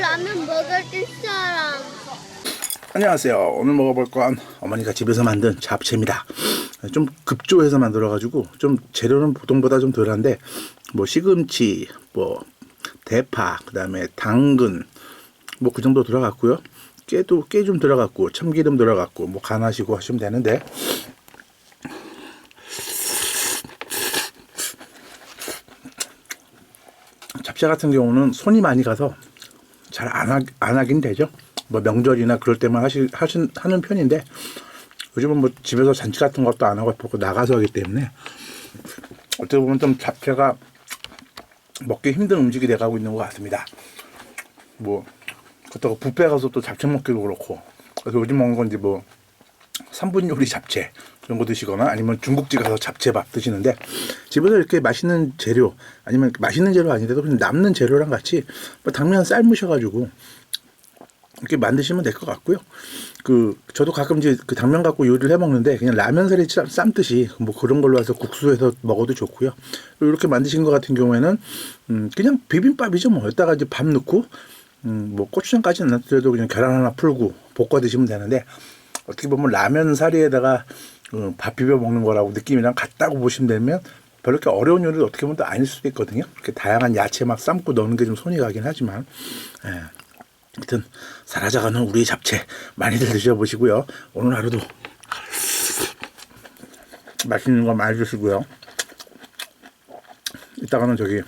라면 먹을 사람. 안녕하세요. 오늘 먹어볼 건 어머니가 집에서 만든 잡채입니다. 좀 급조해서 만들어가지고 좀 재료는 보통보다 좀 덜한데 뭐 시금치, 뭐 대파, 그다음에 당근 뭐 그 정도 들어갔고요. 깨도 깨 좀 들어갔고 참기름 들어갔고 뭐 간하시고 하시면 되는데 잡채 같은 경우는 손이 많이 가서 잘 안 하, 안 하긴 되죠. 뭐 명절이나 그럴 때만 하시, 하신, 하는 편인데 요즘은 뭐 집에서 잔치 같은 것도 안 하고 보고 나가서 하기 때문에 어떻게 보면 좀 잡채가 먹기 힘든 음식이 돼가고 있는 것 같습니다. 뭐 그렇다고 뷔페 가서 또 잡채 먹기도 그렇고 그래서 요즘 먹는 건 이제 뭐 3분 요리 잡채 이런 거 드시거나 아니면 중국집 가서 잡채밥 드시는데 집에서 이렇게 맛있는 재료 아니면 맛있는 재료 아닌데도 그냥 남는 재료랑 같이 뭐 당면 삶으셔가지고 이렇게 만드시면 될 것 같고요. 그 저도 가끔 이제 그 당면 갖고 요리를 해 먹는데 그냥 라면 사리 쌈- 삶듯이 뭐 그런 걸로 해서 국수해서 먹어도 좋고요. 이렇게 만드신 것 같은 경우에는 음 그냥 비빔밥이죠 뭐 여기다가 이제 밥 넣고 음뭐 고추장까지는 안 넣더라도 그냥 계란 하나 풀고 볶아 드시면 되는데 어떻게 보면 라면 사리에다가 어, 밥 비벼 먹는 거라고 느낌이랑 같다고 보시면 되면 별로 이렇게 어려운 요리도 어떻게 보면 또 아닐 수도 있거든요. 이렇게 다양한 야채 막 삶고 넣는 게 좀 손이 가긴 하지만 예. 아무튼 사라져가는 우리 잡채 많이들 드셔보시고요. 오늘 하루도 맛있는 거 많이 드시고요. 이따가는 저기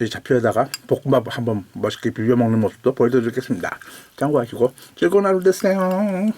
이 잡채에다가 볶음밥 한번 멋있게 비벼 먹는 모습도 보여드리겠습니다. 참고하시고 즐거운 하루 되세요.